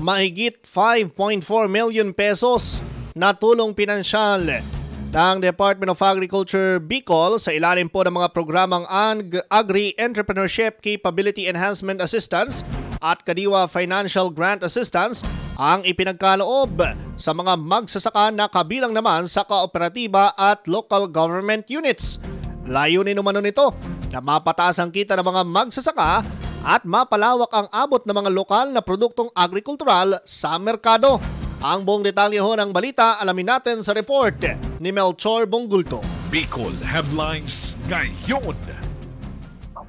mahigit 5.4 million pesos na tulong pinansyal ng Department of Agriculture Bicol sa ilalim po ng mga programang Ag- Agri-Entrepreneurship Capability Enhancement Assistance at Kadiwa Financial Grant Assistance ang ipinagkaloob sa mga magsasaka na kabilang naman sa kooperatiba at local government units. Layunin umano nito na mapataas ang kita ng mga magsasaka at mapalawak ang abot ng mga lokal na produktong agrikultural sa merkado. Ang buong detalye ho ng balita alamin natin sa report ni Melchor Bonggulto. Bicol Headlines ngayon.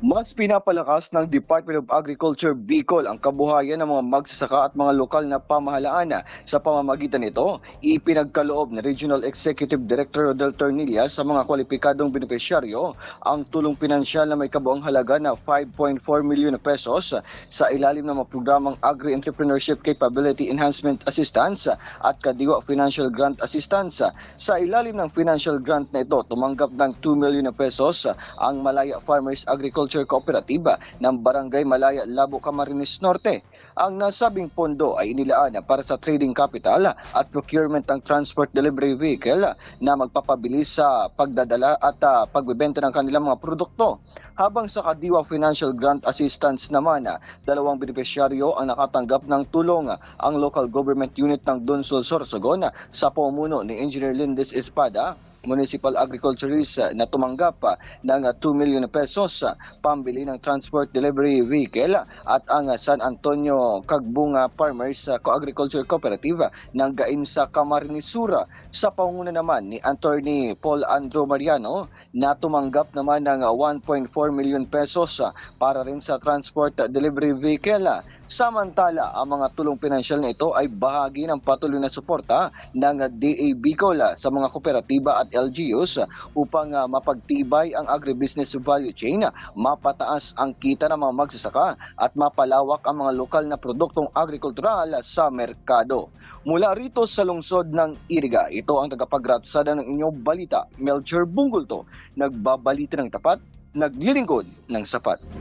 Mas pinapalakas ng Department of Agriculture Bicol ang kabuhayan ng mga magsasaka at mga lokal na pamahalaan. Sa pamamagitan nito, ipinagkaloob ni Regional Executive Director Rodel Tornilla sa mga kwalipikadong benepisyaryo ang tulong pinansyal na may kabuang halaga na 5.4 milyon pesos sa ilalim ng mga programang Agri-Entrepreneurship Capability Enhancement Assistance at Kadiwa Financial Grant Assistance. Sa ilalim ng financial grant na ito, tumanggap ng 2 milyon pesos ang Malaya Farmers Agriculture Cooperative ng Barangay Malaya, Labo, Camarines Norte. Ang nasabing pondo ay inilaan para sa trading capital at procurement ng transport delivery vehicle na magpapabilis sa pagdadala at ah, pagbebenta ng kanilang mga produkto. Habang sa Kadiwa Financial Grant Assistance naman, ah, dalawang benepisyaryo ang nakatanggap ng tulong ang local government unit ng Donsol Sorsogon sa pamuno ni Engineer Lindes Espada municipal agriculturist uh, na tumanggap uh, ng uh, 2 million pesos pambili ng transport delivery vehicle at ang San Antonio Kagbunga Farmers Co-Agriculture Cooperative ng Gainsa Camarnesura sa pangunguna naman ni Attorney Paul Andrew Mariano na tumanggap naman ng uh, 1.4 million pesos para rin sa transport delivery vehicle. Samantala, ang mga tulong pinansyal na ito ay bahagi ng patuloy na suporta ng DA Bicol sa mga kooperatiba at LGUs upang uh, mapagtibay ang agribusiness value chain, mapataas ang kita ng mga magsasaka at mapalawak ang mga lokal na produktong agrikultural sa merkado. Mula rito sa lungsod ng Iriga, ito ang tagapagratsada ng inyong balita, Melcher Bungulto, nagbabalita ng tapat, naglilingkod ng sapat.